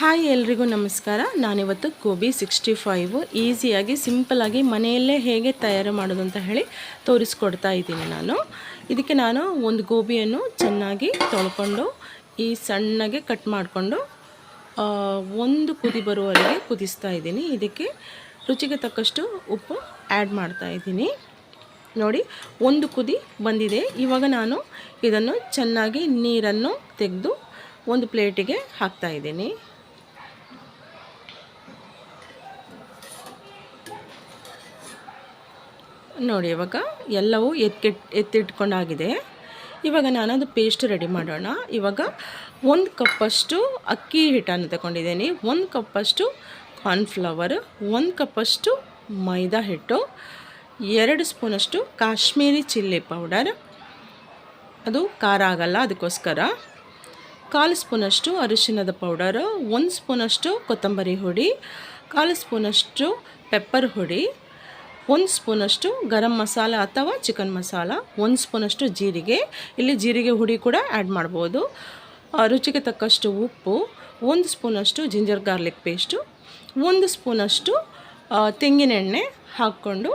Hi ಎಲ್ರಿಗೂ ನಮಸ್ಕಾರ. ನಾನಿವತ್ತು ಗೋಬಿ ಸಿಕ್ಸ್ಟಿ ಫೈವು ಈಸಿಯಾಗಿ ಸಿಂಪಲಾಗಿ ಮನೆಯಲ್ಲೇ ಹೇಗೆ ತಯಾರು ಮಾಡೋದು ಅಂತ ಹೇಳಿ ತೋರಿಸ್ಕೊಡ್ತಾ ಇದ್ದೀನಿ ನಾನು. ಇದಕ್ಕೆ ನಾನು ಒಂದು ಗೋಬಿಯನ್ನು ಚೆನ್ನಾಗಿ ತೊಳ್ಕೊಂಡು, ಈ ಸಣ್ಣಗೆ ಕಟ್ ಮಾಡಿಕೊಂಡು ಒಂದು ಕುದಿ ಬರುವವರೆಗೆ ಕುದಿಸ್ತಾ ಇದ್ದೀನಿ. ಇದಕ್ಕೆ ರುಚಿಗೆ ತಕ್ಕಷ್ಟು ಉಪ್ಪು ಆ್ಯಡ್ ಮಾಡ್ತಾ ಇದ್ದೀನಿ. ನೋಡಿ, ಒಂದು ಕುದಿ ಬಂದಿದೆ. ಇವಾಗ ನಾನು ಇದನ್ನು ಚೆನ್ನಾಗಿ ನೀರನ್ನು ತೆಗೆದು ಒಂದು ಪ್ಲೇಟಿಗೆ ಹಾಕ್ತಾ ಇದ್ದೀನಿ. ನೋಡಿ, ಇವಾಗ ಎಲ್ಲವೂ ಎತ್ತಿಟ್ ಎತ್ತಿಟ್ಕೊಂಡಾಗಿದೆ. ಇವಾಗ ನಾನು ಅದು ಪೇಸ್ಟ್ ರೆಡಿ ಮಾಡೋಣ. ಇವಾಗ ಒಂದು ಕಪ್ಪಷ್ಟು ಅಕ್ಕಿ ಹಿಟ್ಟನ್ನು ತಗೊಂಡಿದ್ದೀನಿ. ಒಂದು ಕಪ್ಪಷ್ಟು ಕಾರ್ನ್ಫ್ಲವರ್ ಒಂದು ಕಪ್ಪಷ್ಟು ಮೈದಾ ಹಿಟ್ಟು, ಎರಡು ಸ್ಪೂನಷ್ಟು ಕಾಶ್ಮೀರಿ ಚಿಲ್ಲಿ ಪೌಡರ್ ಅದು ಖಾರ ಆಗಲ್ಲ, ಅದಕ್ಕೋಸ್ಕರ. ಕಾಲು ಸ್ಪೂನಷ್ಟು ಅರಿಶಿನದ ಪೌಡರು ಒಂದು ಸ್ಪೂನಷ್ಟು ಕೊತ್ತಂಬರಿ ಹುಡಿ, ಕಾಲು ಸ್ಪೂನಷ್ಟು ಪೆಪ್ಪರ್ ಹುಡಿ ಒಂದು ಸ್ಪೂನಷ್ಟು ಗರಂ ಮಸಾಲ ಅಥವಾ ಚಿಕನ್ ಮಸಾಲ, ಒಂದು ಸ್ಪೂನಷ್ಟು ಜೀರಿಗೆ. ಇಲ್ಲಿ ಜೀರಿಗೆ ಹುಡಿ ಕೂಡ ಆ್ಯಡ್ ಮಾಡ್ಬೋದು. ರುಚಿಗೆ ತಕ್ಕಷ್ಟು ಉಪ್ಪು, ಒಂದು ಸ್ಪೂನಷ್ಟು ಜಿಂಜರ್ ಗಾರ್ಲಿಕ್ ಪೇಸ್ಟು ಒಂದು ಸ್ಪೂನಷ್ಟು ತೆಂಗಿನೆಣ್ಣೆ ಹಾಕ್ಕೊಂಡು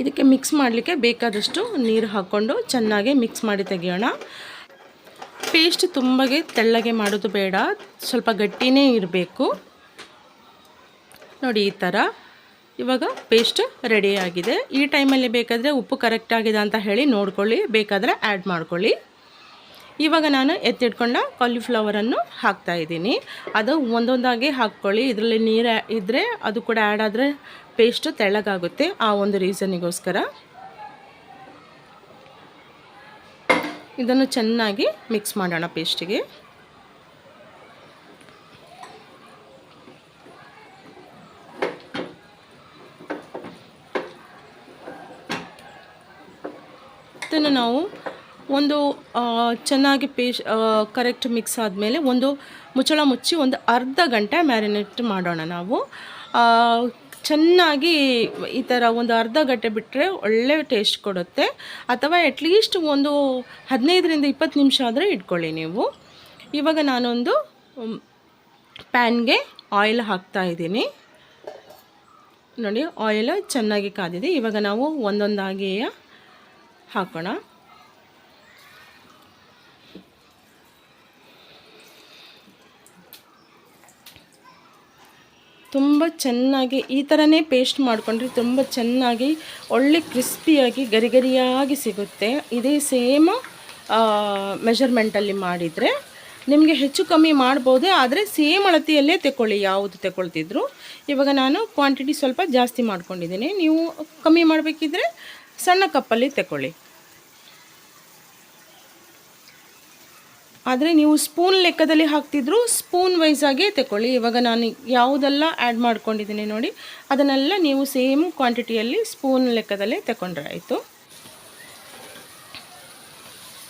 ಇದಕ್ಕೆ ಮಿಕ್ಸ್ ಮಾಡಲಿಕ್ಕೆ ಬೇಕಾದಷ್ಟು ನೀರು ಹಾಕ್ಕೊಂಡು ಚೆನ್ನಾಗಿ ಮಿಕ್ಸ್ ಮಾಡಿ ತೆಗೆಯೋಣ. ಪೇಸ್ಟ್ ತುಂಬಗೆ ತೆಳ್ಳಗೆ ಮಾಡೋದು ಬೇಡ, ಸ್ವಲ್ಪ ಗಟ್ಟಿನೇ ಇರಬೇಕು. ನೋಡಿ ಈ ಥರ ಇವಾಗ ಪೇಸ್ಟ್ ರೆಡಿಯಾಗಿದೆ ಈ ಟೈಮಲ್ಲಿ ಬೇಕಾದರೆ ಉಪ್ಪು ಕರೆಕ್ಟ್ ಆಗಿದೆ ಅಂತ ಹೇಳಿ ನೋಡ್ಕೊಳ್ಳಿ. ಬೇಕಾದರೆ ಆ್ಯಡ್ ಮಾಡ್ಕೊಳ್ಳಿ. ಇವಾಗ ನಾನು ಎತ್ತಿಟ್ಕೊಂಡ ಕಾಲಿಫ್ಲವರನ್ನು ಹಾಕ್ತಾ ಇದ್ದೀನಿ. ಅದು ಒಂದೊಂದಾಗಿ ಹಾಕ್ಕೊಳ್ಳಿ. ಇದರಲ್ಲಿ ನೀರು ಇದ್ದರೆ ಅದು ಕೂಡ ಆ್ಯಡ್ ಆದರೆ ಪೇಸ್ಟ್ ತೆಳ್ಳಗಾಗುತ್ತೆ. ಆ ಒಂದು ರೀಸನಿಗೋಸ್ಕರ ಇದನ್ನು ಚೆನ್ನಾಗಿ ಮಿಕ್ಸ್ ಮಾಡೋಣ ಪೇಸ್ಟಿಗೆ ಇದನ್ನು ನಾವು ಒಂದು ಚೆನ್ನಾಗಿ ಪೇಶ್ ಕರೆಕ್ಟ್ ಮಿಕ್ಸ್ ಆದಮೇಲೆ ಒಂದು ಮುಚ್ಚಳ ಮುಚ್ಚಿ ಒಂದು ಅರ್ಧ ಗಂಟೆ ಮ್ಯಾರಿನೇಟ್ ಮಾಡೋಣ ನಾವು. ಚೆನ್ನಾಗಿ ಈ ಥರ ಒಂದು ಅರ್ಧ ಗಂಟೆ ಬಿಟ್ಟರೆ ಒಳ್ಳೆ ಟೇಸ್ಟ್ ಕೊಡುತ್ತೆ. ಅಥವಾ ಅಟ್ಲೀಸ್ಟ್ ಒಂದು ಹದಿನೈದರಿಂದ ಇಪ್ಪತ್ತು ನಿಮಿಷ ಆದರೆ ಇಟ್ಕೊಳ್ಳಿ ನೀವು. ಇವಾಗ ನಾನೊಂದು ಪ್ಯಾನ್ಗೆ ಆಯಿಲ್ ಹಾಕ್ತಾ ಇದ್ದೀನಿ. ನೋಡಿ ಆಯಿಲ್ ಚೆನ್ನಾಗಿ ಕಾದಿದೆ. ಇವಾಗ ನಾವು ಒಂದೊಂದಾಗಿ ಹಾಕೋಣ. ತುಂಬ ಚೆನ್ನಾಗಿ ಈ ಥರನೇ ಪೇಸ್ಟ್ ಮಾಡಿಕೊಂಡ್ರೆ ತುಂಬ ಚೆನ್ನಾಗಿ ಒಳ್ಳೆ ಕ್ರಿಸ್ಪಿಯಾಗಿ ಗರಿ ಗರಿಯಾಗಿ ಸಿಗುತ್ತೆ. ಇದೇ ಸೇಮ್ ಮೆಷರ್ಮೆಂಟಲ್ಲಿ ಮಾಡಿದರೆ. ನಿಮಗೆ ಹೆಚ್ಚು ಕಮ್ಮಿ ಮಾಡ್ಬೋದು, ಆದರೆ ಸೇಮ್ ಅಳತೆಯಲ್ಲೇ ತೆಕ್ಕೊಳ್ಳಿ ಯಾವುದು ತಗೊಳ್ತಿದ್ರು ಇವಾಗ ನಾನು ಕ್ವಾಂಟಿಟಿ ಸ್ವಲ್ಪ ಜಾಸ್ತಿ ಮಾಡ್ಕೊಂಡಿದ್ದೀನಿ. ನೀವು ಕಮ್ಮಿ ಮಾಡಬೇಕಿದ್ರೆ ಸಣ್ಣ ಕಪ್ಪಲ್ಲಿ ತಗೊಳ್ಳಿ ಆದರೆ ನೀವು ಸ್ಪೂನ್ ಲೆಕ್ಕದಲ್ಲಿ ಹಾಕ್ತಿದ್ರು ಸ್ಪೂನ್ ವೈಸಾಗೇ ತಗೊಳ್ಳಿ ಇವಾಗ ನಾನು ಯಾವುದೆಲ್ಲ ಆ್ಯಡ್ ಮಾಡ್ಕೊಂಡಿದ್ದೀನಿ ನೋಡಿ, ಅದನ್ನೆಲ್ಲ ನೀವು ಸೇಮ್ ಕ್ವಾಂಟಿಟಿಯಲ್ಲಿ ಸ್ಪೂನ್ ಲೆಕ್ಕದಲ್ಲೇ ತಗೊಂಡ್ರೆ ಆಯಿತು.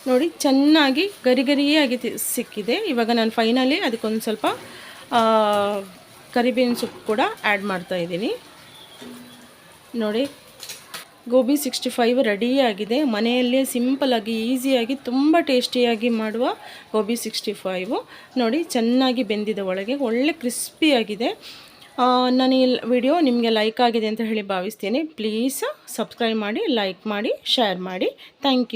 ನೋಡಿ, ಚೆನ್ನಾಗಿ ಗರಿ ಗರಿಯಾಗಿ ಸಿಕ್ಕಿದೆ. ಇವಾಗ ನಾನು ಫೈನಲಿ ಅದಕ್ಕೊಂದು ಸ್ವಲ್ಪ ಕರಿಬೇವಿನ ಸೊಪ್ಪು ಕೂಡ ಆ್ಯಡ್ ಮಾಡ್ತಾ ಇದ್ದೀನಿ. ನೋಡಿ ಗೋಬಿ ಸಿಕ್ಸ್ಟಿ ಫೈವ್ ರೆಡಿಯಾಗಿದೆ. ಮನೆಯಲ್ಲೇ ಸಿಂಪಲಾಗಿ ಈಸಿಯಾಗಿ ತುಂಬ ಟೇಸ್ಟಿಯಾಗಿ ಮಾಡುವ ಗೋಬಿ ಸಿಕ್ಸ್ಟಿ ಫೈವು. ನೋಡಿ, ಚೆನ್ನಾಗಿ ಬೆಂದಿದೆ ಒಳಗೆ. ಒಳ್ಳೆ ಕ್ರಿಸ್ಪಿಯಾಗಿದೆ ನಾನು ಈ ವಿಡಿಯೋ ನಿಮಗೆ ಲೈಕ್ ಆಗಿದೆ ಅಂತ ಹೇಳಿ ಭಾವಿಸ್ತೀನಿ. ಪ್ಲೀಸ್ ಸಬ್ಸ್ಕ್ರೈಬ್ ಮಾಡಿ, ಲೈಕ್ ಮಾಡಿ, ಶೇರ್ ಮಾಡಿ. Thank you.